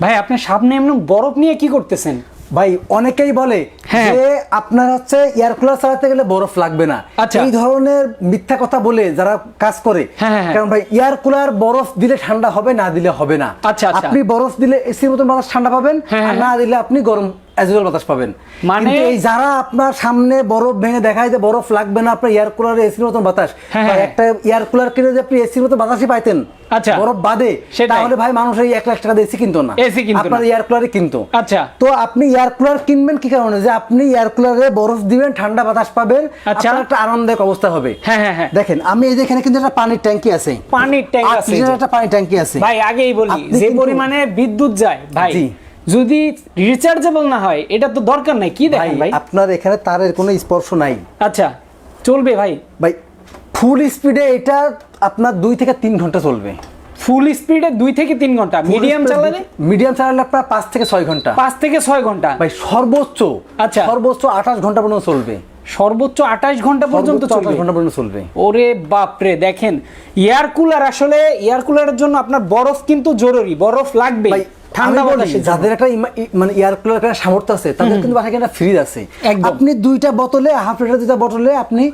ভাই আপনি সামনে এমন বরফ নিয়ে কি করতেছেন ভাই অনেকেই বলে হ্যাঁ। যে আপনার হচ্ছে এয়ার কুলার চালাতে গেলে বরফ লাগবে না আচ্ছা। এই ধরনের মিথ্যা কথা বলে যারা কাজ করে হ্যাঁ, হ্যাঁ। কারণ ভাই এয়ার কুলার বরফ দিলে ঠান্ডা হবে না দিলে হবে না আচ্ছা, আচ্ছা। আপনি বরফ দিলে এসির মতন বাতাস ঠান্ডা পাবেন আর। না দিলে আপনি গরম অ্যাজুয়াল বাতাস পাবেন মানে- এই যারা আপনার সামনে বরফ ভেঙে দেখায় যে বরফ লাগবে না আপনার এয়ার কুলারে এসির মতন বাতাস হ্যাঁ, হ্যাঁ। একটা এয়ার কুলার কিনে যে আপনি এসির মতো বাতাসই পাইতেন আচ্ছা। বরফ বাদে তাহলে ভাই মানুষ এই এক লাখ টাকা দিয়ে এসি কিনতো না AC কিনতো আপনার এয়ার কুলারই কিনতো আচ্ছা তো আপনি এয়ার কুলার কিনবেন কি কারণে যে আপনি এয়ার কুলারে বরফ দিবেন ঠান্ডা বাতাস পাবেন আচ্ছা। একটা আরামদায়ক অবস্থা হবে হ্যাঁ, হ্যাঁ, হ্যাঁ। দেখেন আমি এই যে এখানে কিন্তু একটা পানির ট্যাঙ্কি আছে পানির ট্যাঙ্ক আছে। একটা পানির ট্যাঙ্কি আছে ভাই আগেই বলি যে পরিমাণে বিদ্যুৎ যায় ভাই। যদি রিচার্জেবল না হয় এটা তো দরকার নাই। কি দেখেন ভাই আপনার এখানে তারের কোনো স্পর্শ নাই। আচ্ছা চলবে ভাই। ভাই ফুল স্পিডে এটা আপনার দুই থেকে তিন ঘণ্টা চলবে। ফুল স্পিডে দুই থেকে তিন ঘণ্টা। মিডিয়াম চালালে? মিডিয়াম চালালে আপনার পাঁচ থেকে ছয় ঘণ্টা। পাঁচ থেকে ছয় ঘণ্টা। ভাই সর্বোচ্চ আচ্ছা। সর্বোচ্চ আঠাশ ঘণ্টা পর্যন্ত চলবে। সর্বোচ্চ আঠাশ ঘণ্টা পর্যন্ত চলবে। 28 ঘণ্টা পর্যন্ত চলবে। ওরে বাপরে দেখেন এয়ার কুলার আসলে এয়ার কুলারের জন্য আপনার বরফ কিন্তু জরুরি বরফ লাগবে ভাই ঠান্ডা যাদের একটা মানে এয়ার কুলার কেনার সামর্থ্য আছে তাদের কিন্তু বাসায় একটা ফ্রিজ আছে। আপনি দুইটা বোতলে হাফ লিটার দুইটা বোতলে আপনি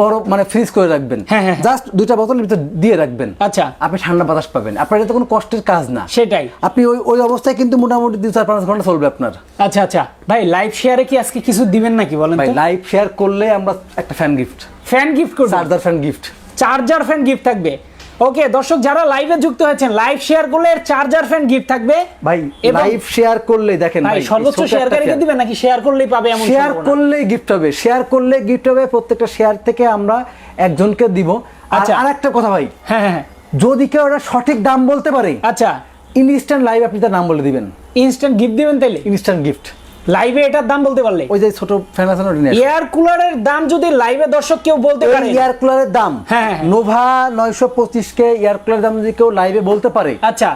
বড় মানে ফ্রিজ করে রাখবেন। হ্যাঁ, হ্যাঁ। জাস্ট দুইটা বোতলের ভিতর দিয়ে রাখবেন। আচ্ছা। আপনি ঠান্ডা বাতাস পাবেন। আপনার এটা কোনো কষ্টের কাজ না। সেটাই। আপনি ওই ওই অবস্থায় কিন্তু মোটামুটি দুই চার পাঁচ ঘণ্টা চলবে আপনার। আচ্ছা আচ্ছা। ভাই লাইভ শেয়ারে কি আজকে কিছু দিবেন নাকি বলেন ভাই লাইভ শেয়ার করলে আমরা একটা ফ্যান গিফট ফ্যান গিফট করবেন charger fan gift charger fan gift থাকবে। ওকে দর্শক যারা লাইভে যুক্ত হয়েছেন লাইভ শেয়ার করলে চার্জার ফ্যান গিফট থাকবে। ভাই লাইভ শেয়ার করলে দেখেন ভাই সর্বোচ্চ শেয়ারকারীকে দিবেন নাকি শেয়ার করলেই পাবে এমন শেয়ার? করলেই গিফট হবে শেয়ার করলে গিফট হবে প্রত্যেকটা শেয়ার থেকে আমরা একজনকে দিব। আর আচ্ছা। আরেকটা কথা ভাই হ্যাঁ হ্যাঁ হ্যাঁ। যদি কেউ এটা সঠিক দাম বলতে পারে আচ্ছা। ইনস্ট্যান্ট লাইভ আপনি তার নাম বলে দিবেন। ইনস্ট্যান্ট গিফট দিবেন তাইলে? ইনস্ট্যান্ট গিফট লাইভে এটার দাম বলতে পারলে? ওই যে ছোট ফ্যান আছে না। এয়ার কুলারের দাম যদি লাইভে দর্শক কেউ বলতে পারে এয়ার কুলারের দাম। হ্যাঁ, হ্যাঁ। নোভা নয়শো পঁচিশ কে এয়ার কুলারের দাম যদি কেউ লাইভে বলতে পারে। আচ্ছা।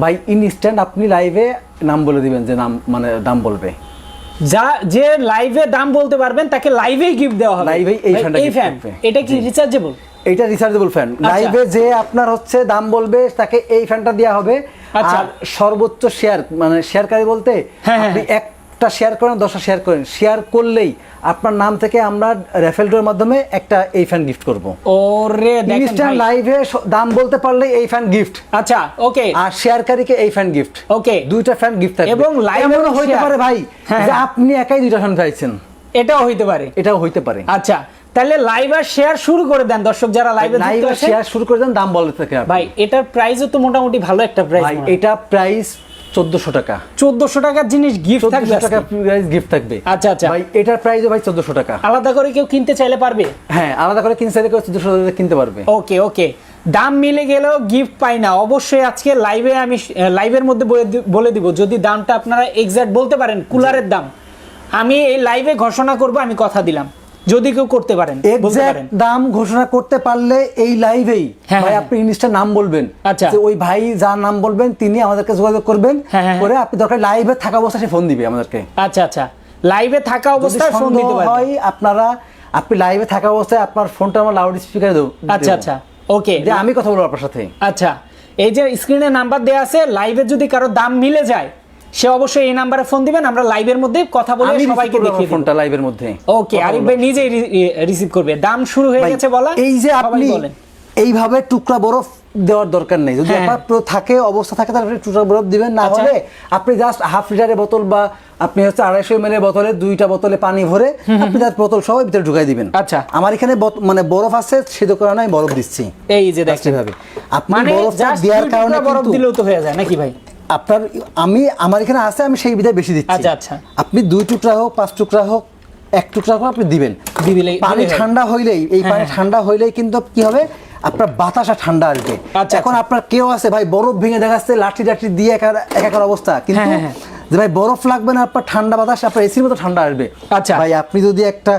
ভাই ইনস্ট্যান্ট আপনি লাইভে নাম বলে দিবেন যে নাম মানে দাম বলবে। যা যে লাইভে দাম বলতে পারবেন তাকে লাইভেই গিফট দেওয়া হবে। Live-এই এই ফ্যানটা এই ফ্যান এটা কি রিচার্জেবল এটা রিচার্জেবল ফ্যান। লাইভে যে আপনার হচ্ছে দাম বলবে তাকে এই ফ্যানটা দেওয়া হবে। আর সর্বোচ্চ শেয়ার মানে শেয়ারকারী বলতে হ্যাঁ, হ্যাঁ, আপনি একটা শেয়ার করেন দশটা শেয়ার করেন শেয়ার করলেই আপনার নাম থেকে আমরা রেফেল ডোর মাধ্যমে একটা এই ফ্যান গিফট করব। ওরে দেখেন লাইভে দাম বলতে পারলে এই ফ্যান গিফট আচ্ছা ওকে আর শেয়ারকারীকে এই ফ্যান গিফট ওকে দুইটা ফ্যান গিফট থাকবে। এবং এমনও হইতে পারে ভাই হ্যাঁ, যে হ্যাঁ। আপনি একাই দুইটা ফ্যান পাইছেন এটাও হইতে পারে। এটাও হইতে পারে। আচ্ছা। তাহলে লাইভ আর শেয়ার শুরু করে দেন দর্শক যারা লাইভে লাইভ আছে। শেয়ার শুরু করে দেন দাম বলে থাকে। ভাই এটার প্রাইসও তো মোটামুটি ভালো একটা প্রাইস ভাই এটা প্রাইস চোদ্দশো টাকা। চোদ্দশো টাকার জিনিস গিফট থাকবে টাকা প্রাইস গিফট থাকবে। আচ্ছা, আচ্ছা। ভাই এটার প্রাইসও ভাই চোদ্দশো টাকা। আলাদা করে কেউ কিনতে চাইলে পারবে? হ্যাঁ আলাদা করে কিনতে চাইলে চোদ্দশো টাকা কিনতে পারবে। ওকে ওকে। দাম মিলে গেলেও গিফট পাই না। অবশ্যই আজকে লাইভে আমি লাইভের মধ্যে বলে বলে দিব। যদি দামটা আপনারা এক্সাক্ট বলতে পারেন কুলারের দাম। আমি এই লাইভে ঘোষণা করব আমি কথা দিলাম। যদি কেউ করতে পারেন এক্সাক্ট দাম ঘোষণা করতে পারলে এই লাইভেই হ্যাঁ, ভাই হ্যাঁ। আপনি ইনস্টা নাম বলবেন। আচ্ছা। ওই ভাই যার নাম বলবেন তিনি আমাদেরকে যোগাযোগ করবেন হ্যাঁ, করে আপনি দরকার লাইভে থাকা অবস্থায় সে ফোন দিবে আমাদেরকে। আচ্ছা আচ্ছা। লাইভে থাকা অবস্থায় ফোন দিতে পারবেন। হয় আপনারা আপনি লাইভে থাকা অবস্থায় আপনার ফোনটা আমার লাউড স্পিকারে দেবো আচ্ছা আচ্ছা। ওকে যে আমি কথা বলব আপনার সাথে। আচ্ছা। এই যে স্ক্রিনে নাম্বার দেওয়া আছে লাইভে যদি কারও দাম মিলে যায় সে অবশ্যই এই নাম্বারে ফোন দিবেন আমরা লাইভের মধ্যে কথা বলে সবাইকে দেখিয়ে ফোনটা লাইভের মধ্যে। ওকে আরিফ ভাই নিজেই রিসিভ করবে। দাম শুরু হয়ে গেছে বলা এই যে আপনি এইভাবে টুকরা বরফ দেওয়ার দরকার নেই। যদি হ্যাঁ, আপনার থাকে অবস্থা থাকে তাহলে টুকরা বরফ দিবেন। না আচ্ছা। হলে আপনি জাস্ট হাফ লিটারের বোতল বা আপনি হচ্ছে আড়াইশো এম বোতলে দুইটা বোতলে পানি ভরে আপনি জাস্ট বোতল সহ ভিতরে ঢুকাই দিবেন। আচ্ছা। আমার এখানে মানে বরফ আছে সেদ্ধ কারণে আমি বরফ দিচ্ছি। এই যে দেখছেন এভাবে আপনি মানে just দেওয়ার কারণে বরফ দিলেও তো হয়ে যায় নাকি ভাই? আপনার আমি আমার এখানে আছে আমি সেই বিধায় বেশি দিচ্ছি আচ্ছা, আচ্ছা। আপনি দুই টুকরা হোক পাঁচ টুকরা হোক এক টুকরা হোক আপনি দিবেন পানি ঠান্ডা হইলেই এই হ্যাঁ, পানি হ্যাঁ। ঠান্ডা হইলেই কিন্তু কি হবে আপনার বাতাসা ঠান্ডা আসবে আচ্ছা, এখন আচ্ছা। আপনার কেউ আছে ভাই বরফ ভেঙে দেখা যাচ্ছে লাঠি লাঠি দিয়ে একার একাকার অবস্থা কিন্তু হ্যাঁ, হ্যাঁ, যে ভাই বরফ লাগবে না আপনার ঠান্ডা বাতাস আপনার এসির মতো ঠান্ডা আসবে আচ্ছা। ভাই আপনি যদি একটা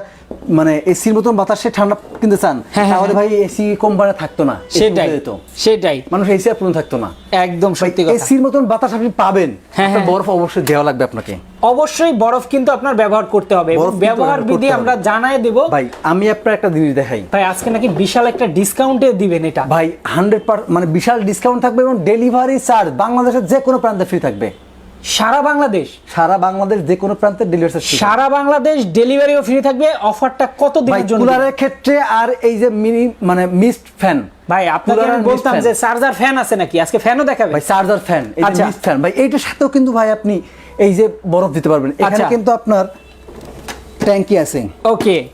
মানে এসির মতন বাতাসে ঠান্ডা কিনতে চান হ্যাঁ, হ্যাঁ, তাহলে ভাই এসি কোম্পানি থাকতো না সেটাই যেত। সেটাই। মানুষ এসি আর থাকতো না। একদম সত্যি কথা। এসির মতন বাতাস আপনি পাবেন হ্যাঁ, হ্যাঁ। বরফ অবশ্যই দেওয়া লাগবে আপনাকে। অবশ্যই বরফ কিন্তু আপনার ব্যবহার করতে হবে ব্যবহার বিধি আমরা। জানাই দেব। ভাই আমি আপনার একটা জিনিস দেখাই। ভাই আজকে নাকি বিশাল একটা ডিসকাউন্টে দিবেন এটা। ভাই হান্ড্রেড মানে বিশাল ডিসকাউন্ট থাকবে এবং ডেলিভারি চার্জ বাংলাদেশের যে কোনো প্রান্তে ফ্রি থাকবে। সারা বাংলাদেশ। সারা বাংলাদেশ যে কোনো প্রান্তে ডেলিভারি সারা বাংলাদেশ ডেলিভারিও ফ্রি থাকবে। অফারটা কত দিনের জন্য? কুলারের ক্ষেত্রে আর এই যে মিনি মানে মিস্ট ফ্যান ভাই আপনাকে আমি বলতাম যে চার্জার ফ্যান আছে নাকি? আজকে ফ্যানও দেখাবে। ভাই চার্জার ফ্যান এই যে আচ্ছা। মিস্ট ফ্যান ভাই এইটার সাথেও কিন্তু ভাই আপনি এই যে বরফ দিতে পারবেন। এখানে আচ্ছা। কিন্তু আপনার ট্যাঙ্কি আছে। ওকে।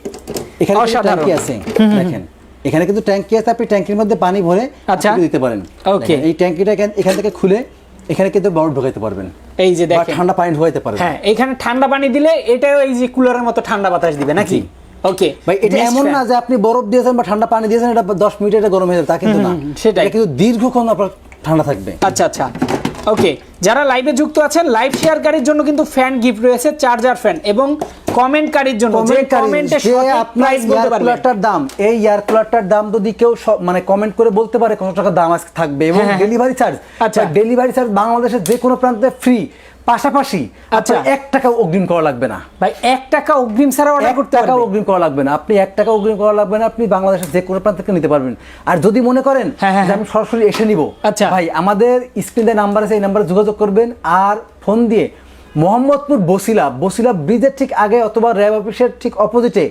এখানে ট্যাঙ্কি আছে। দেখেন। এখানে কিন্তু ট্যাঙ্কি আছে আপনি ট্যাঙ্কির মধ্যে পানি ভরে আচ্ছা। দিতে পারেন। ওকে। এই ট্যাঙ্কিটা এখান- এখান থেকে খুলে এখানে কিন্তু বরফ ঢোকাইতে পারবেন। এই যে দেখেন। ঠান্ডা পানি হইতে পারে হ্যাঁ এখানে ঠান্ডা পানি দিলে এটাও এই যে কুলারের মতো ঠান্ডা বাতাস দিবে নাকি? ওকে ভাই এটা এমন না যে আপনি বরফ দিয়েছেন বা ঠান্ডা পানি দিয়েছেন এটা দশ মিনিট এটা গরম হয়ে যাবে তা কিন্তু না। সেটাই। কিন্তু দীর্ঘক্ষণ আপনার ঠান্ডা থাকবে। আচ্ছা আচ্ছা। ওকে যারা লাইভে যুক্ত আছেন লাইভ শেয়ারকারীর জন্য কিন্তু ফ্যান গিফট রয়েছে চার্জার ফ্যান এবং কমেন্টকারীর জন্য যে কমেন্টে আপনার এয়ার কুলারটার দাম এই এয়ার কুলারটার দাম যদি কেউ মানে কমেন্ট করে বলতে পারে কত টাকা দাম আজকে থাকবে এবং হ্যাঁ, হ্যাঁ। ডেলিভারি চার্জ আচ্ছা। ডেলিভারি চার্জ বাংলাদেশের যে কোনো প্রান্তে ফ্রি পাশাপাশি আচ্ছা। এক টাকা অগ্রিম করা লাগবে না। ভাই এক টাকা অগ্রিম ছাড়া অর্ডার করতে টাকা অগ্রিম করা লাগবে না। আপনি এক টাকা অগ্রিম করা লাগবে না আপনি বাংলাদেশের যে কোনো প্রান্ত থেকে নিতে পারবেন। আর যদি মনে করেন হ্যাঁ, হ্যাঁ, যে আমি সরাসরি এসে নিব আচ্ছা। ভাই আমাদের স্ক্রিনে নাম্বার আছে এই নাম্বারে যোগাযোগ করবেন আর ফোন দিয়ে মোহাম্মদপুর বসিলা বসিলা ব্রিজের ঠিক আগে অথবা র্যাব অফিসের ঠিক অপোজিটে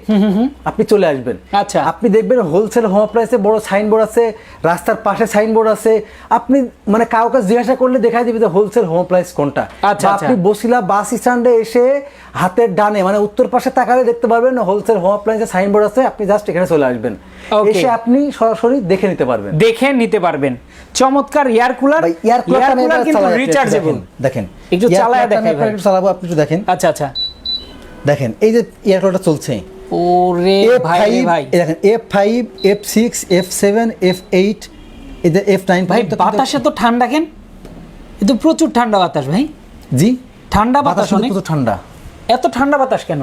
আপনি চলে আসবেন আচ্ছা। আপনি দেখবেন হোলসেল হোম প্রাইসে বড় সাইনবোর্ড আছে রাস্তার পাশে সাইনবোর্ড আছে আপনি মানে কাউকে জিজ্ঞাসা করলে দেখা দিবে যে হোলসেল হোম প্রাইস কোনটা আচ্ছা, আচ্ছা। আপনি বসিলা বাস স্ট্যান্ডে এসে হাতের ডানে মানে উত্তর পাশে তাকালে দেখতে পারবেন হোলসেল হোম অ্যাপ্লায়েন্সের সাইনবোর্ড আছে আপনি জাস্ট এখানে চলে আসবেন। এসে আপনি সরাসরি দেখে নিতে পারবেন। দেখে নিতে পারবেন। চমৎকার এয়ার কুলার এয়ার এবার কিন্তু রিচার্জেবল দেখেন, দেখেন একটু চালায় ভাই। একটু চালাবো আপনি একটু দেখেন। আচ্ছা আচ্ছা। দেখেন এই যে এয়ার কুলারটা চলছে। ওরে ভাই ভাই। দেখেন F five F six F seven F eight এদের এফ নাইন ভাই বাতাসে তো ঠান্ডা কেন? এ তো প্রচুর ঠান্ডা বাতাস ভাই। জি ঠান্ডা বাতাস বাতাস অনেক। প্রচুর ঠান্ডা। এত ঠান্ডা বাতাস কেন?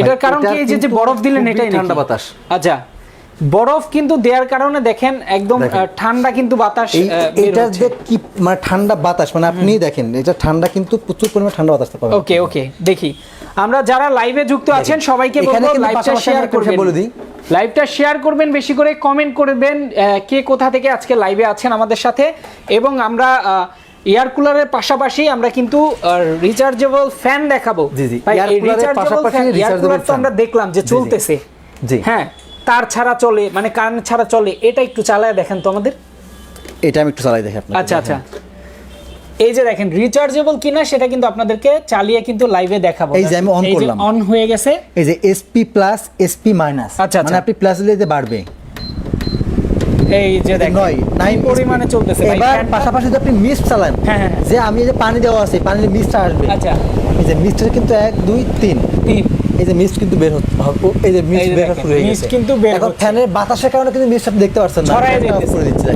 এটার কারণ কি? এই যে যে বরফ দিলেন এটাই ঠান্ডা বাতাস। আচ্ছা বরফ কিন্তু দেওয়ার কারণে দেখেন একদম ঠান্ডা কিন্তু বাতাস এটা যে কি মানে ঠান্ডা বাতাস মানে আপনি দেখেন এটা ঠান্ডা কিন্তু প্রচুর পরিমাণে ঠান্ডা বাতাস পাবেন। ওকে ওকে দেখি। আমরা যারা লাইভে যুক্ত আছেন সবাইকে বলব লাইভটা শেয়ার করবেন। বলে দিই। লাইভটা শেয়ার করবেন বেশি করে কমেন্ট করবেন কে কোথা থেকে আজকে লাইভে আছেন আমাদের সাথে। এবং আমরা এয়ার কুলারের পাশাপাশি আমরা কিন্তু রিচার্জেবল ফ্যান দেখাবো। জি, জি, এর rechargeable পাশাপাশি air তো আমরা দেখলাম যে। চলতেছে। জি। হ্যাঁ তার ছাড়া চলে মানে কারেন্ট ছাড়া চলে এটা একটু চালায় দেখেন তো আমাদের। এটা আমি একটু চালাই দেখি আপনাকে। আচ্ছা আচ্ছা। এই যে দেখেন রিচার্জেবল কিনা সেটা কিন্তু আপনাদেরকে চালিয়ে কিন্তু লাইভে দেখাবো। এই যে আমি অন করলাম। অন হয়ে গেছে। এই যে এসপি প্লাস এসপি মাইনাস আচ্ছা। মানে আপনি প্লাস দিলে বাড়বে। এই যে নয় পরিমাণে চলতেছে ভাই। এবার পাশাপাশি যদি আপনি মিস্ট চালান হ্যাঁ, হ্যাঁ, হ্যাঁ। যে আমি যে পানি দেওয়া আছে পানির আসবে। আচ্ছা। এই যে কিন্তু এক দুই তিন। তিন। এই যে মিস্ট কিন্তু বের হচ্ছে এই যে মিস্ট বের mist গেছে। কিন্তু বের এখন ফ্যানের বাতাসের কারণে কিন্তু মিস্ট আপনি দেখতে পাচ্ছেন না। ছড়ায় করে দিচ্ছি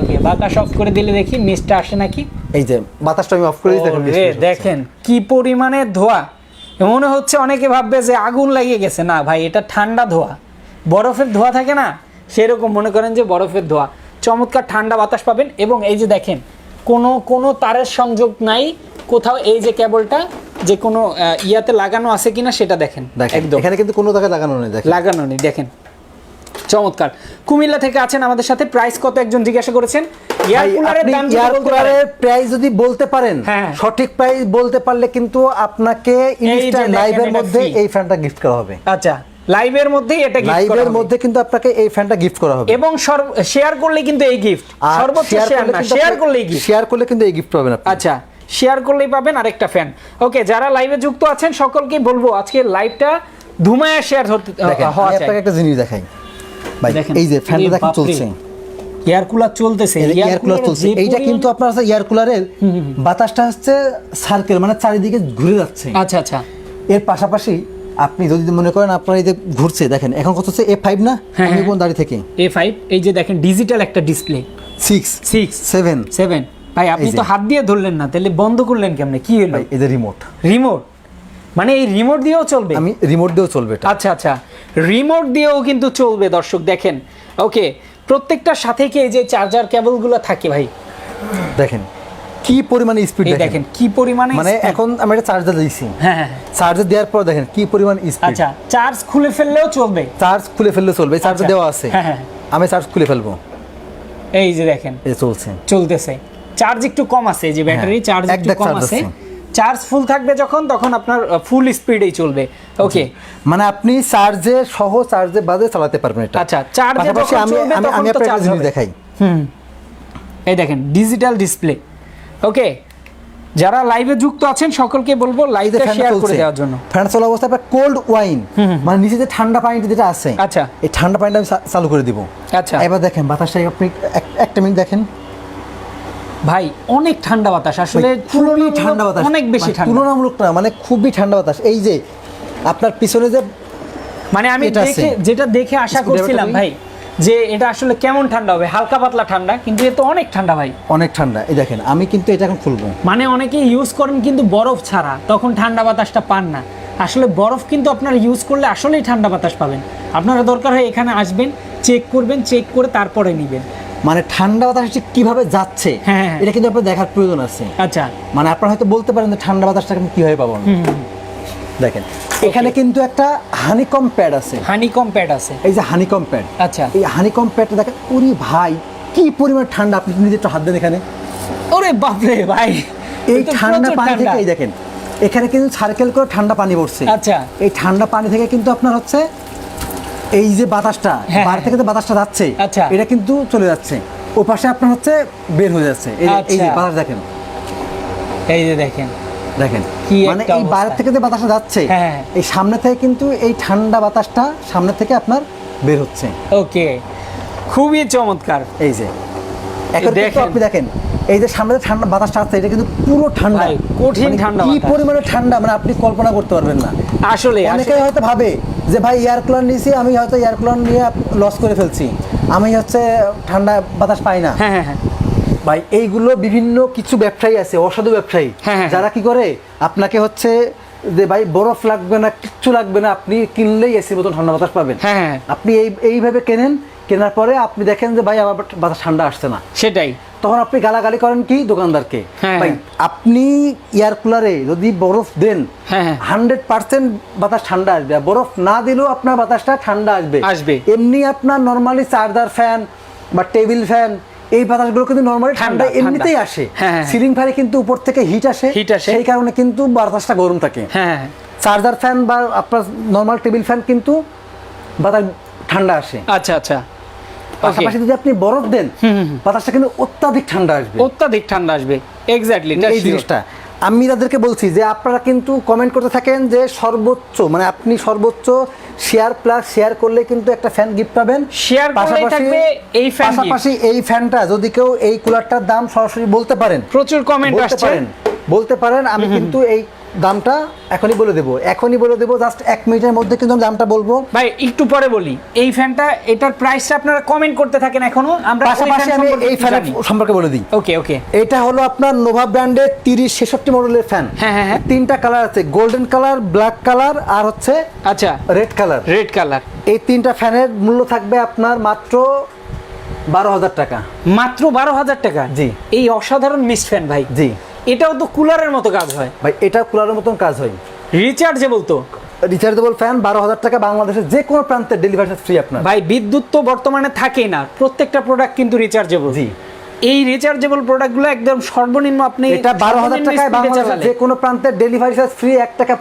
ওকে বাতাস অফ করে দিলে দেখি মিস্টটা আসে নাকি? এই যে বাতাসটা আমি অফ করে হচ্ছে। দেখেন কি পরিমাণে ধোয়া। মনে হচ্ছে অনেকে ভাববে যে আগুন লাগিয়ে গেছে। না ভাই এটা ঠান্ডা ধোয়া। বরফের ধোয়া থাকে না? সেরকম মনে করেন যে বরফের ধোয়া। চমৎকার ঠান্ডা বাতাস পাবেন এবং এই যে দেখেন কোনো কোনো তারের সংযোগ নাই কোথাও এই যে কেবলটা যে কোনো ইয়াতে লাগানো আছে কিনা সেটা দেখেন একদম। এখানে কিন্তু কোনো জায়গায় লাগানো নেই দেখেন। লাগানো নেই দেখেন। চমৎকার। কুমিল্লা থেকে আছেন আমাদের সাথে প্রাইস কত একজন জিজ্ঞাসা করেছেন। প্রাইস যদি বলতে পারেন। হ্যাঁ। সঠিক প্রাইস বলতে পারলে কিন্তু আপনাকে লাইভের মধ্যে। এই ফ্যানটা গিফট করা হবে। আচ্ছা। লাইভের মধ্যেই এটা করা লাইভের। মধ্যে কিন্তু আপনাকে এই ফ্যানটা গিফট করা হবে। এবং শেয়ার করলে কিন্তু এই গিফট সর্বোচ্চ শেয়ার না শেয়ার করলেই গিফট শেয়ার করলে কিন্তু এই গিফট পাবেন আপনি। আচ্ছা শেয়ার করলেই পাবেন আরেকটা ফ্যান ওকে যারা লাইভে যুক্ত আছেন সকলকে বলব আজকে লাইভটা ধুমায়া শেয়ার হতে হওয়া চাই। আপনাকে একটা জিনিস দেখাই। ভাই এই যে ফ্যানটা দেখেন চলছে। এয়ার কুলার চলতেছে এয়ার কুলার চলছে। এইটা কিন্তু আপনার এয়ার কুলারের বাতাসটা হচ্ছে সার্কেল মানে চারিদিকে ঘুরে যাচ্ছে। আচ্ছা আচ্ছা। এর পাশাপাশি আপনি যদি মনে করেন আপনার এই যে ঘুরছে দেখেন এখন কত হচ্ছে? এ ফাইভ না? হ্যাঁ, আমি হ্যাঁ। কোন দাঁড়িয়ে থেকে? এ ফাইভ এই যে দেখেন ডিজিটাল একটা display six six seven seven ভাই আপনি তো হাত দিয়ে ধরলেন না তাহলে বন্ধ করলেন কেমনে? কি হলো? ভাই এই যে রিমোট রিমোট মানে এই রিমোট দিয়েও চলবে? আমি রিমোট দিয়েও চলবে এটা। আচ্ছা আচ্ছা। রিমোট দিয়েও কিন্তু চলবে দর্শক দেখেন। ওকে প্রত্যেকটার সাথে কি এই যে চার্জার কেবলগুলো থাকে ভাই? দেখেন কি পরিমাণে স্পিড দেখেন? কি পরিমাণে মানে এখন আমি একটা চার্জার দিয়েছি হ্যাঁ হ্যাঁ চার্জার দেওয়ার পর দেখেন কি পরিমাণ স্পিড আচ্ছা চার্জ খুলে ফেললেও চলবে। চার্জ খুলে ফেললে চলবে চার্জার আচ্ছা। দেওয়া আছে। হ্যাঁ, হ্যাঁ। আমি চার্জ খুলে ফেলব। এই যে দেখেন এই চলছে। চলতেছে। চার্জ একটু কম আছে যে ব্যাটারি হ্যাঁ, চার্জ এক একটু কম আছে। চার্জ ফুল থাকবে যখন তখন আপনার ফুল স্পিডেই চলবে। ওকে মানে আপনি চার্জে সহ চার্জে বাদে চালাতে পারবেন এটা। আচ্ছা, যখন আমি আমি আমি আপনাকে দেখাই। হুম। এই দেখেন ডিজিটাল ডিসপ্লে ওকে যারা লাইভে যুক্ত আছেন সকলকে বলব ফ্যানটা শেয়ার করে দেওয়ার জন্য। ফ্যান চলা অবস্থায় আপনার কোল্ড ওয়াইন মানে নিচে যে ঠান্ডা পানিটা যেটা আছে আচ্ছা। এই ঠান্ডা পানিটা আমি চালু করে দিব। আচ্ছা। এবার দেখেন বাতাসটা আপনি একটা মিনিট দেখেন। ভাই অনেক ঠান্ডা বাতাস। আসলে খুবই ঠান্ডা বাতাস। অনেক বেশি মানে ঠান্ডা। তুলনামূলক না মানে খুবই ঠান্ডা বাতাস। এই যে আপনার পিছনে যে মানে আমি দেখে যেটা দেখে আশা করছিলাম ভাই যে এটা আসলে কেমন ঠান্ডা হবে? হালকা পাতলা ঠান্ডা কিন্তু এ তো অনেক ঠান্ডা ভাই। অনেক ঠান্ডা। এই দেখেন আমি কিন্তু এটা এখন খুলবো। মানে অনেকে ইউজ করেন কিন্তু বরফ ছাড়া তখন ঠান্ডা বাতাসটা পান না। আসলে বরফ কিন্তু আপনারা ইউজ করলে আসলেই ঠান্ডা বাতাস পাবেন। আপনারা দরকার হয় এখানে আসবেন চেক করবেন চেক করে তারপরে নেবেন। মানে ঠান্ডা বাতাস ঠিক কীভাবে যাচ্ছে হ্যাঁ, হ্যাঁ। এটা কিন্তু আপনার দেখার প্রয়োজন আছে। আচ্ছা। মানে আপনারা হয়তো বলতে পারেন যে ঠান্ডা বাতাসটা আমি কীভাবে পাবো? দেখেন এখানে কিন্তু একটা হানিকম প্যাড আছে। হানি কম প্যাড আছে। এই যে হানিকম প্যাড আচ্ছা। এই হানিকম প্যাডটা দেখেন উরি ভাই কি পরিমাণ ঠান্ডা আপনি নিজে একটু হাত দেন এখানে। ওরে বাপরে ভাই এই ঠান্ডা পানি থেকে এই দেখেন এখানে কিন্তু সার্কেল করে ঠান্ডা পানি পড়ছে। আচ্ছা। এই ঠান্ডা পানি থেকে কিন্তু আপনার হচ্ছে এই যে বাতাসটা হ্যাঁ, বাইরে হ্যাঁ। থেকে যে বাতাসটা যাচ্ছে আচ্ছা। এটা কিন্তু চলে যাচ্ছে। ও পাশে আপনার হচ্ছে বের হয়ে যাচ্ছে। এই যে- এই যে আচ্ছা। বাতাস দেখেন। এই যে দেখেন দেখেন কি মানে এই। বাইরে থেকে যে বাতাসটা যাচ্ছে হ্যাঁ। এই সামনে থেকে কিন্তু এই ঠান্ডা বাতাসটা সামনে থেকে আপনার বের হচ্ছে। ওকে খুবই চমৎকার। এই যে। আপনি দেখেন এই যে সামনে ঠান্ডা বাতাসটা আছে এটা কিন্তু পুরো ঠান্ডা। কঠিন মানে ঠান্ডা কি পরিমাণে ঠান্ডা মানে আপনি কল্পনা করতে পারবেন না। আসলে অনেকে হয়তো ভাবে যে ভাই এয়ার কুলার নিয়েছি আমি হয়তো এয়ার কুলার নিয়ে লস করে ফেলছি। আমি হচ্ছে ঠান্ডা বাতাস পাই না। হ্যাঁ হ্যাঁ হ্যাঁ। ভাই এইগুলো বিভিন্ন কিছু ব্যবসায়ী আছে অসাধু ব্যবসায়ী। হ্যাঁ, হ্যাঁ, যারা কি করে? আপনাকে হচ্ছে যে ভাই বরফ লাগবে না কিচ্ছু লাগবে না আপনি কিনলেই এসির মতন ঠান্ডা বাতাস পাবেন। হ্যাঁ, হ্যাঁ। আপনি এই এইভাবে কেনেন কেনার পরে আপনি দেখেন যে ভাই আমার বাতাস ঠান্ডা আসছে না। সেটাই। তখন আপনি গালাগালি করেন কি দোকানদারকে? হ্যাঁ, ভাই হ্যাঁ। আপনি এয়ার কুলারে যদি বরফ দেন হ্যাঁ, হ্যাঁ। হান্ড্রেড পার্সেন্ট বাতাস ঠান্ডা আসবে। বরফ না দিলেও আপনার বাতাসটা ঠান্ডা আসবে। আসবে। এমনি আপনার নর্মালি চার্জার ফ্যান বা টেবিল ফ্যান এই বাতাসগুলো কিন্তু নর্মালি ঠান্ডা, এমনিতেই আসে। হ্যাঁ, হ্যাঁ। সিলিং ফ্যানে কিন্তু উপর থেকে হিট আসে। হিট আসে। সেই কারণে কিন্তু বাতাসটা গরম থাকে। হ্যাঁ হ্যাঁ চার্জার ফ্যান বা আপনার নর্মাল টেবিল ফ্যান কিন্তু বাতাস ঠান্ডা আসে। আচ্ছা আচ্ছা। পাশাপাশি যদি আপনি বরফ দেন বাতাসটা কিন্তু অত্যাধিক ঠান্ডা আসবে। অত্যাধিক ঠান্ডা আসবে। এক্স্যাক্টলি এই জিনিসটা। আমি তাদেরকে বলছি যে আপনারা কিন্তু কমেন্ট করতে থাকেন যে সর্বোচ্চ মানে আপনি সর্বোচ্চ শেয়ার প্লাস শেয়ার করলে কিন্তু একটা ফ্যান গিফট পাবেন। শেয়ার পাশাপাশি থাকবে এই ফ্যান পাশাপাশি এই ফ্যানটা যদি কেউ এই কুলারটার দাম সরাসরি বলতে পারেন প্রচুর কমেন্ট আসছে। বলতে পারেন আমি কিন্তু এই দামটা এখনই বলে দেবো এখনই বলে দেবো জাস্ট এক মিনিটের মধ্যে কিন্তু আমি দামটা বলব। ভাই একটু পরে বলি এই ফ্যানটা এটার প্রাইসটা আপনারা কমেন্ট করতে থাকেন এখনও আমরা পাশাপাশি আমি এই ফ্যানের সম্পর্কে বলে দিই। ওকে ওকে এটা হলো আপনার নোভা ব্র্যান্ডের তিরিশ ছেষট্টি মডেলের ফ্যান হ্যাঁ, হ্যাঁ, হ্যাঁ। তিনটা কালার আছে গোল্ডেন কালার ব্ল্যাক কালার আর হচ্ছে আচ্ছা। রেড কালার রেড কালার এই তিনটা ফ্যানের মূল্য থাকবে আপনার মাত্র বারো হাজার টাকা। মাত্র বারো হাজার টাকা? জি। এই অসাধারণ মিস্ট ফ্যান ভাই। জি। এটাও তো কুলারের মতো কাজ হয়। ভাই এটা কুলারের মতন কাজ হয়। রিচার্জেবল তো। রিচার্জেবল ফ্যান বারো হাজার টাকা বাংলাদেশের যে কোনো প্রান্তে ডেলিভারি ফ্রি আপনার। ভাই বিদ্যুৎ তো বর্তমানে থাকেই না। প্রত্যেকটা প্রোডাক্ট কিন্তু রিচার্জেবল জি। এই রিচার্জেবল প্রোডাক্টগুলো একদম সর্বনিম্ন আপনি এটা বারো হাজার টাকায় বাংলাদেশের যে কোনো প্রান্তে ডেলিভারি চার্জ ফ্রি এক টাকা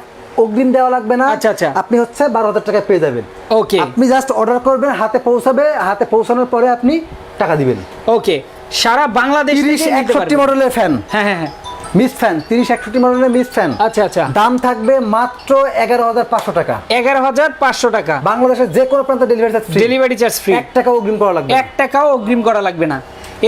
অগ্রিম দেওয়া লাগবে না। আচ্ছা, আচ্ছা। আপনি হচ্ছে বারো হাজার টাকায় পেয়ে যাবেন। ওকে আপনি জাস্ট অর্ডার করবেন হাতে পৌঁছাবে হাতে পৌঁছানোর পরে আপনি টাকা দিবেন। ওকে সারা বাংলাদেশ একষট্টি মডেলের ফ্যান হ্যাঁ হ্যাঁ হ্যাঁ। মিস ফ্যান তিরিশ একষট্টি মডেলের মিস ফ্যান। আচ্ছা আচ্ছা। দাম থাকবে মাত্র এগারো হাজার পাঁচশো টাকা। এগারো হাজার পাঁচশো টাকা। বাংলাদেশের যে কোনো প্রান্তে delivery charge delivery charge free এক টাকাও অগ্রিম করা লাগবে এক টাকাও অগ্রিম করা লাগবে না।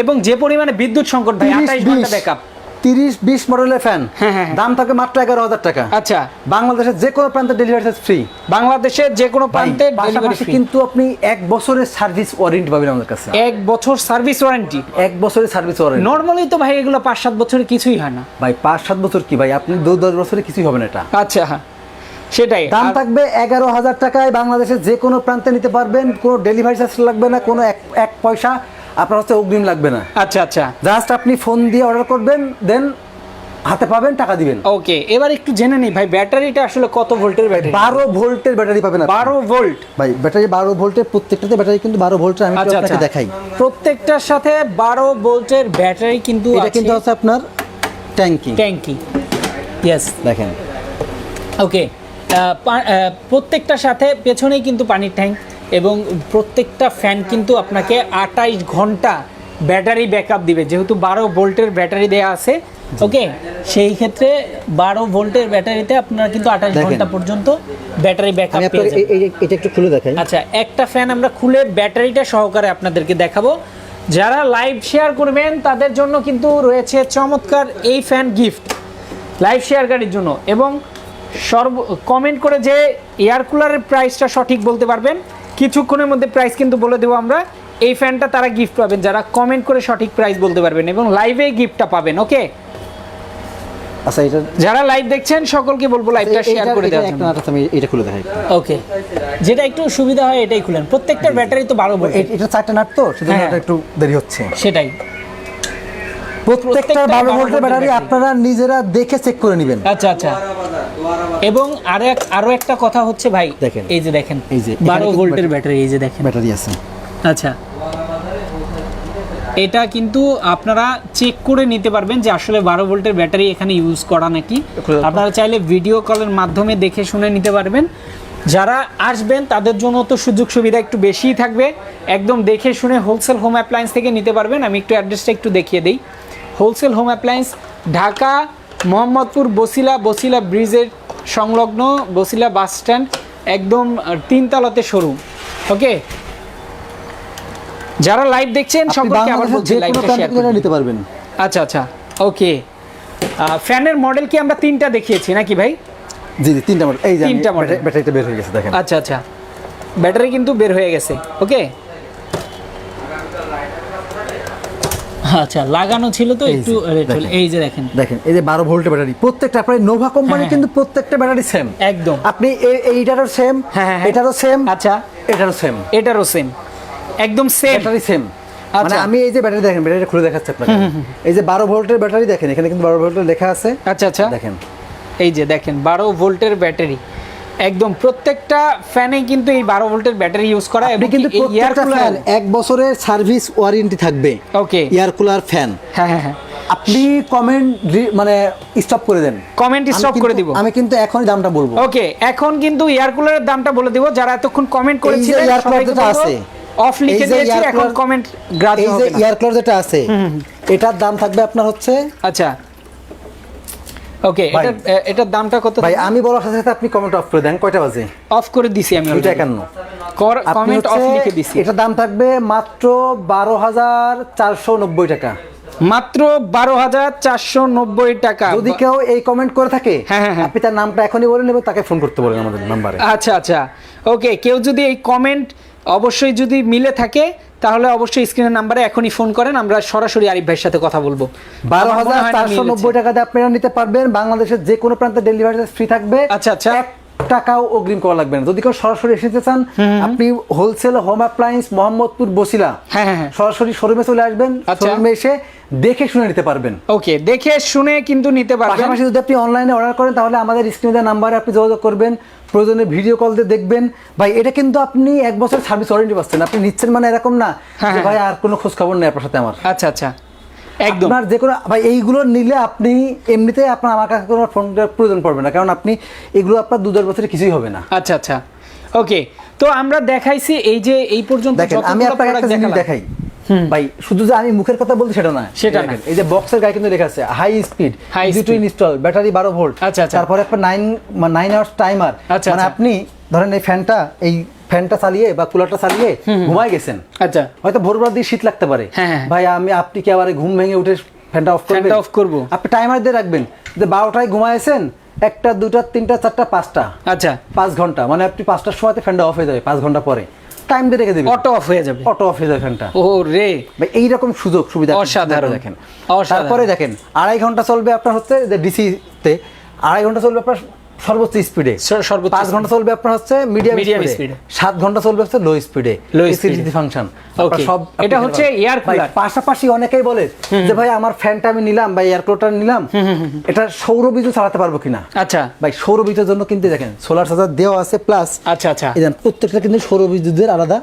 এবং যে পরিমাণে বিদ্যুৎ সংকট ভাই আঠাইশ ঘণ্টা ব্যাকআপ তিরিশ বিশ মডেলের ফ্যান হ্যাঁ, হ্যাঁ। দাম থাকবে মাত্র এগারো হাজার টাকা। আচ্ছা। বাংলাদেশের যে কোনো প্রান্তে ডেলিভারি চার্জ ফ্রি বাংলাদেশের যে কোনো প্রান্তে ডেলিভারি ফ্রি কিন্তু আপনি এক বছরের সার্ভিস ওয়ারেন্টি পাবেন আমাদের কাছে। এক বছর সার্ভিস ওয়ারেন্টি এক বছরের সার্ভিস ওয়ারেন্টি নর্মালি তো ভাই এগুলো পাঁচ সাত বছরে কিছুই হয় না। ভাই পাঁচ সাত বছর কি ভাই? আপনি দু দশ বছরে কিছুই হবে না এটা। আচ্ছা হ্যাঁ। সেটাই। দাম থাকবে এগারো হাজার টাকায় বাংলাদেশের যে কোনো প্রান্তে নিতে পারবেন। কোনো ডেলিভারি চার্জ লাগবে না কোনো এক পয়সা। আপনার হচ্ছে অগ্রিম লাগবে না। আচ্ছা আচ্ছা। জাস্ট আপনি ফোন দিয়ে অর্ডার করবেন দেন হাতে পাবেন টাকা দিবেন। ওকে এবার একটু জেনে নিই ভাই ব্যাটারিটা আসলে কত ভোল্টের ব্যাটারি? বারো ভোল্টের ব্যাটারি পাবেন আপনি। বারো ভোল্ট? ভাই ব্যাটারি বারো ভোল্টের প্রত্যেকটাতে ব্যাটারি কিন্তু বারো ভোল্টের আমি আচ্ছা আচ্ছা। আপনাকে দেখাই। প্রত্যেকটার সাথে বারো ভোল্টের ব্যাটারি কিন্তু এটা কিন্তু হচ্ছে আপনার ট্যাঙ্কি। ট্যাঙ্কি। ইয়েস দেখেন। ওকে প্রত্যেকটার সাথে পেছনেই কিন্তু পানির ট্যাঙ্ক। এবং প্রত্যেকটা ফ্যান কিন্তু আপনাকে আটাইশ ঘণ্টা ব্যাটারি ব্যাকআপ দিবে। যেহেতু বারো ভোল্টের ব্যাটারি দেওয়া আছে ওকে সেই ক্ষেত্রে বারো ভোল্টের ব্যাটারিতে আপনারা কিন্তু আঠাশ ঘণ্টা পর্যন্ত ব্যাটারি ব্যাকআপ পেয়ে যাবেন। এটা একটু খুলে দেখাই। আচ্ছা একটা ফ্যান আমরা খুলে ব্যাটারিটা সহকারে আপনাদেরকে দেখাবো। যারা লাইভ শেয়ার করবেন তাদের জন্য কিন্তু রয়েছে চমৎকার এই ফ্যান গিফট লাইভ শেয়ারকারীর জন্য। এবং সর্ব কমেন্ট করে যে এয়ার কুলারের প্রাইসটা সঠিক বলতে পারবেন। কিছুক্ষণের মধ্যে প্রাইস কিন্তু বলে দেবো আমরা। এই ফ্যানটা তারা গিফট পাবেন যারা কমেন্ট করে সঠিক প্রাইস বলতে পারবেন এবং লাইভে গিফটটা পাবেন ওকে আচ্ছা এটা যারা লাইভ দেখছেন সকলকে বলব লাইভটা শেয়ার করে এটা দেওয়ার জন্য। আমি এটা খুলে দেখাই ওকে যেটা একটু সুবিধা হয় এটাই খুলেন। প্রত্যেকটার ব্যাটারি তো বারো ভোল্ট এটা চারটা নাট তো সেজন্য হ্যাঁ। একটু দেরি হচ্ছে। সেটাই। প্রত্যেকটা বারো ভোল্টের ব্যাটারি। আপনারা নিজেরা দেখে চেক করে নেবেন। আচ্ছা আচ্ছা। এবং আরও এক আরও একটা কথা হচ্ছে ভাই দেখেন। এই যে দেখেন এই যে, বারো ভোল্টের ব্যাটারি এই যে দেখেন। ব্যাটারি আছে। আচ্ছা। এটা কিন্তু আপনারা চেক করে নিতে পারবেন যে আসলে বারো ভোল্টের ব্যাটারি এখানে ইউজ করা নাকি। আপনারা চাইলে ভিডিও কলের মাধ্যমে দেখে শুনে নিতে পারবেন। যারা আসবেন তাদের জন্য তো সুযোগ সুবিধা একটু বেশিই থাকবে। একদম দেখে শুনে হোলসেল হোম অ্যাপ্লায়েন্স থেকে নিতে পারবেন। আমি একটু অ্যাড্রেসটা একটু দেখিয়ে দিই। Wholesale home appliance Dhaka Mohammadpur Basila Basila ব্রিজের সংলগ্ন বসিলা বাস স্ট্যান্ড একদম তিনতলাতে শোরুম ওকে যারা লাইভ দেখছেন আপনি সকলকে আবার বলছি লাইভটা শেয়ার থেকে নিতে পারবেন। আচ্ছা আচ্ছা ওকে ফ্যানের মডেল কি আমরা তিনটা দেখিয়েছি নাকি ভাই? জি জি তিনটা মডেল এই তিনটা। ব্যাটারি- ব্যাটারিটা বের হয়ে গেছে দেখেন। আচ্ছা আচ্ছা। ব্যাটারি কিন্তু বের হয়ে গেছে ওকে আচ্ছা লাগানো ছিল তো একটু। এই যে দেখেন। দেখেন এই যে বারো ভোল্টের ব্যাটারি প্রত্যেকটা আপনার নোভা কোম্পানি হ্যাঁ, কিন্তু প্রত্যেকটা ব্যাটারি সেম একদম। আপনি এইটারও সেম হ্যাঁ, হ্যাঁ, হ্যাঁ। এটারও সেম আচ্ছা। এটারও সেম এটারও সেম একদম সেম ব্যাটারি সেম মানে। আমি এই যে ব্যাটারি দেখেন ব্যাটারিটা খুলে দেখাচ্ছি আপনাকে। এই যে বারো ভোল্টের ব্যাটারি দেখেন এখানে কিন্তু বারো ভোল্টের লেখা আছে। আচ্ছা আচ্ছা। দেখেন। এই যে দেখেন বারো ভোল্টের ব্যাটারি একদম প্রত্যেকটা ফ্যানে কিন্তু এই বারো ভোল্টের ব্যাটারি ইউজ করা এবং কিন্তু প্রত্যেকটা কুলার ফ্যান এক বছরের সার্ভিস ওয়ারেন্টি থাকবে। ওকে এয়ার কুলার ফ্যান হ্যাঁ হ্যাঁ হ্যাঁ। আপনি কমেন্ট মানে স্টপ করে দেন। কমেন্ট স্টপ করে দিব। আমি কিন্তু এখনই দামটা বলব। ওকে এখন কিন্তু এয়ার কুলারের দামটা বলে দিব। যারা এতক্ষণ কমেন্ট করেছিলেন এয়ার কুলার যেটা আছে অফ লিখে দিয়েছি এখন কমেন্ট গ্রাহ্য এই যে হবে না। এয়ার কুলার যেটা আছে এটার দাম থাকবে আপনার হচ্ছে আচ্ছা। ওকে ভাই। এটার দামটা কত? ভাই আমি বলার সাথে সাথে আপনি কমেন্ট অফ করে দেন কয়টা বাজে? অফ করে দিছি আমি দুইটা একান্ন। কমেন্ট অফ লিখে দিছি। এটার দাম থাকবে মাত্র বারো হাজার চারশো নব্বই টাকা। মাত্র বারো হাজার চারশো নব্বই টাকা। যদি কেউ এই কমেন্ট করে থাকে হ্যাঁ, হ্যাঁ, হ্যাঁ। আপনি তার নামটা এখনই বলে নেবেন তাকে ফোন করতে বলেন আমাদের নাম্বারে আচ্ছা আচ্ছা। ওকে কেউ যদি এই কমেন্ট অবশ্যই যদি মিলে থাকে তাহলে অবশ্যই স্ক্রিনের নাম্বারে এখনই ফোন করেন আমরা সরাসরি আরিফ ভাইয়ের সাথে কথা বলব বারো হাজার চারশো। নব্বই টাকাতে আপনারা নিতে পারবেন বাংলাদেশের যে কোনো প্রান্তে ডেলিভারি ফ্রি থাকবে আচ্ছা, আচ্ছা। টাকাও অগ্রিম করা লাগবে না যদি কেউ সরাসরি এসে চান আপনি wholesale home appliance Mohammadpur Basila হ্যাঁ, হ্যাঁ, হ্যাঁ। সরাসরি শোরুমে চলে আসবেন আচ্ছা। শোরুমে এসে দেখে শুনে নিতে পারবেন ওকে দেখে শুনে কিন্তু নিতে পারবেন পাশাপাশি যদি আপনি অনলাইনে অর্ডার করেন তাহলে আমাদের স্ক্রিনে নাম্বারে আপনি যোগাযোগ করবেন প্রয়োজনে ভিডিও কল দিয়ে দেখবেন। ভাই এটা কিন্তু আপনি এক বছর সার্ভিস ওয়ারেন্টি পাচ্ছেন। আপনি নিচ্ছেন মানে এরকম না হ্যাঁ, যে হ্যাঁ। ভাই আর কোনো খোঁজ খবর নেই আপনার সাথে আমার। আচ্ছা আচ্ছা। একদম। আপনার যে কোনো ভাই এইগুলো নিলে আপনি এমনিতে আপনার আমার কাছে কোনো ফোন প্রয়োজন পড়বে না। কারণ আপনি এগুলো আপনার দু চার বছরে কিছুই হবে না। আচ্ছা আচ্ছা। ওকে তো আমরা দেখাইছি এই যে এই পর্যন্ত দেখেন আমি আপনাকে একটা জিনিস দেখাই। ভাই শুধু যে আমি মুখের কথা বলছি সেটা না সেটা না। এই যে বক্সের গায়ে কিন্তু লেখা আছে high speed to install battery বারো ভোল্ট আচ্ছা, আচ্ছা। তারপরে একটা নাইন নাইন আওয়ার্স টাইমার মানে। আপনি ধরেন এই ফ্যানটা এই ফ্যানটা চালিয়ে বা কুলারটা চালিয়ে ঘুমায় গেছেন। আচ্ছা। হয়তো ভোরবেলা দিয়ে শীত লাগতে পারে। হ্যাঁ, হ্যাঁ। ভাই আমি আপনি কি আবার ঘুম ভেঙে উঠে ফ্যানটা অফ করবেন? ফ্যানটা off করব। আপনি টাইমার দিয়ে রাখবেন যে বারোটায় ঘুমাইছেন একটা দুটা তিনটা চারটা পাঁচটা। আচ্ছা। পাঁচ ঘণ্টা। মানে আপনি পাঁচটার সময়তে ফ্যানটা অফ হয়ে যাবে পাঁচ ঘণ্টা পরে। টাইম দিয়ে রেখে দেবেন অটো অফ হয়ে যাবে। অটো অফ হয়ে যাবে ফ্যানটা ও রে। ভাই এইরকম সুযোগ সুবিধা অসাধারণ। দেখেন। তারপরে দেখেন আড়াই ঘণ্টা চলবে আপনার হচ্ছে যে ডিসিতে আড়াই ঘণ্টা চলবে আপনার সর্বোচ্চ স্পিডে সর্বোচ্চ ঘণ্টা চলবে আপনার হচ্ছে মিডিয়াম স্পিডে ঘণ্টা চলবে হচ্ছে লো স্পিডে। ফাংশন Okay, এটা হচ্ছে air cooler। পাশাপাশি অনেকেই বলে যে ভাই আমার ফ্যানটা আমি নিলাম বা এয়ার কুলারটা নিলাম। এটা সৌর বিদ্যুৎ চালাতে পারব কিনা? আচ্ছা। ভাই সৌর বিদ্যুতের জন্য কিন্তু দেখেন সোলার চার্জার দেওয়া আছে প্লাস আচ্ছা আচ্ছা। এই প্রত্যেকটা কিন্তু সৌর বিদ্যুতের আলাদা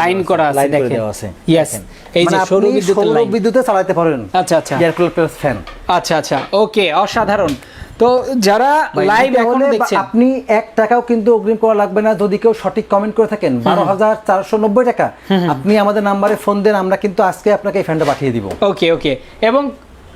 লাইন করা আছে দেখেন। দেওয়া আছে ইয়েস এই যে মানে সৌর বিদ্যুতের সৌর বিদ্যুতে চালাতে পারবেন আচ্ছা, আচ্ছা। এয়ার কুলার প্লাস ফ্যান আচ্ছা আচ্ছা। ওকে অসাধারণ। তো যারা লাইভ এখন দেখছেন। আপনি এক টাকাও কিন্তু অগ্রিম করা লাগবে না। যদি কেউ সঠিক কমেন্ট করে থাকেন বারো হাজার চারশো নব্বই টাকা আপনি আমাদের নাম্বারে ফোন দেন আমরা কিন্তু আজকে আপনাকে এই ফ্যানটা পাঠিয়ে দিব। ওকে ওকে এবং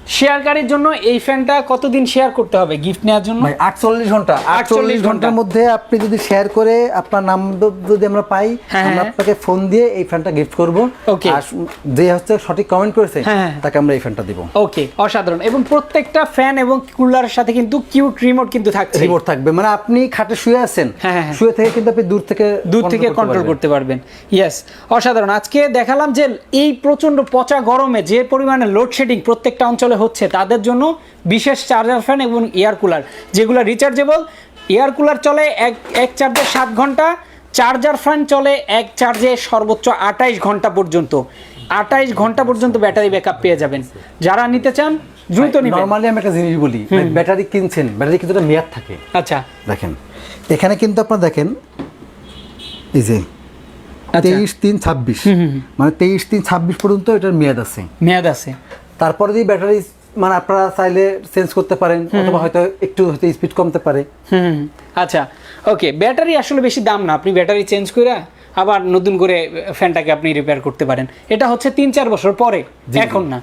শেয়ারকারীর জন্য এই ফ্যানটা কতদিন শেয়ার করতে হবে? গিফট নেওয়ার জন্য? ভাই আটচল্লিশ ঘণ্টা 48 আটচল্লিশ ঘণ্টার মধ্যে আপনি যদি শেয়ার করে আপনার নাম্বার যদি আমরা পাই হ্যাঁ, আমরা হ্যাঁ। আপনাকে ফোন দিয়ে এই ফ্যানটা গিফট করব। Okay. আর যে হচ্ছে সঠিক কমেন্ট করেছে হ্যাঁ। তাকে আমরা এই ফ্যানটা দিব। ওকে অসাধারণ। এবং প্রত্যেকটা ফ্যান এবং কুলারের সাথে কিন্তু কিউট রিমোট কিন্তু থাকছে। রিমোট থাকবে। মানে আপনি খাটে শুয়ে আছেন। শুয়ে থেকে কিন্তু আপনি দূর থেকে দূর থেকে কন্ট্রোল করতে পারবেন। ইয়েস অসাধারণ। আজকে দেখালাম যে এই প্রচণ্ড পচা গরমে যে পরিমাণে লোডশেডিং প্রত্যেকটা অঞ্চলে হচ্ছে তাদের জন্য বিশেষ চার্জার ফ্যান এবং এয়ার কুলার যেগুলো রিচার্জেবল এয়ার কুলার চলে এক এক চার্জে সাত ঘণ্টা চার্জার ফ্যান চলে এক চার্জে সর্বোচ্চ আঠাইশ ঘণ্টা পর্যন্ত। আঠাইশ ঘণ্টা পর্যন্ত ব্যাটারি ব্যাকআপ পেয়ে যাবেন। যারা নিতে চান দ্রুত নিবেন। নর্মালি আমি একটা জিনিস বলি ব্যাটারি কিনছেন ব্যাটারি কিন্তু একটা মেয়াদ থাকে। আচ্ছা। দেখেন এখানে কিন্তু আপনার দেখেন এই যে আচ্ছা। তেইশ তিন ছাব্বিশ মানে তেইশ তিন ছাব্বিশ পর্যন্ত এটার মেয়াদ আছে। মেয়াদ আছে। তারপরে যদি ব্যাটারি মানে আপনারা চাইলে চেঞ্জ করতে পারেন অথবা হয়তো একটু হয়তো স্পিড কমতে পারে। হুম আচ্ছা ওকে ব্যাটারি আসলে বেশি দাম না। আপনি ব্যাটারি চেঞ্জ করে আবার নতুন করে ফ্যানটাকে আপনি রিপেয়ার করতে পারেন। এটা হচ্ছে তিন চার বছর পরে এখন না।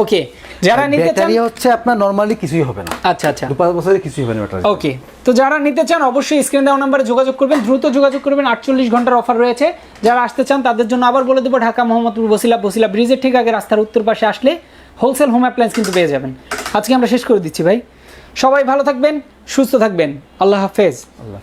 ওকে যারা নিতে চান হচ্ছে আপনার নর্মালি কিছুই হবে না। আচ্ছা আচ্ছা। দু পাঁচ বছরে কিছুই হবে না ব্যাটারি ওকে তো যারা নিতে চান অবশ্যই স্ক্রিন দেওয়া নাম্বারে যোগাযোগ করবেন। দ্রুত যোগাযোগ করবেন। আটচল্লিশ ঘণ্টার অফার রয়েছে। যারা আসতে চান তাদের জন্য আবার বলে দেবো ঢাকা মোহাম্মদপুর বসিলা বসিলা ব্রিজের ঠিক আগে রাস্তার উত্তর পাশে আসলে হোলসেল হোম অ্যাপ্লায়েন্স কিন্তু পেয়ে যাবেন। আজকে আমরা শেষ করে দিচ্ছি ভাই। সবাই ভালো থাকবেন, সুস্থ থাকবেন। আল্লাহ হাফেজ। আল্লাহ।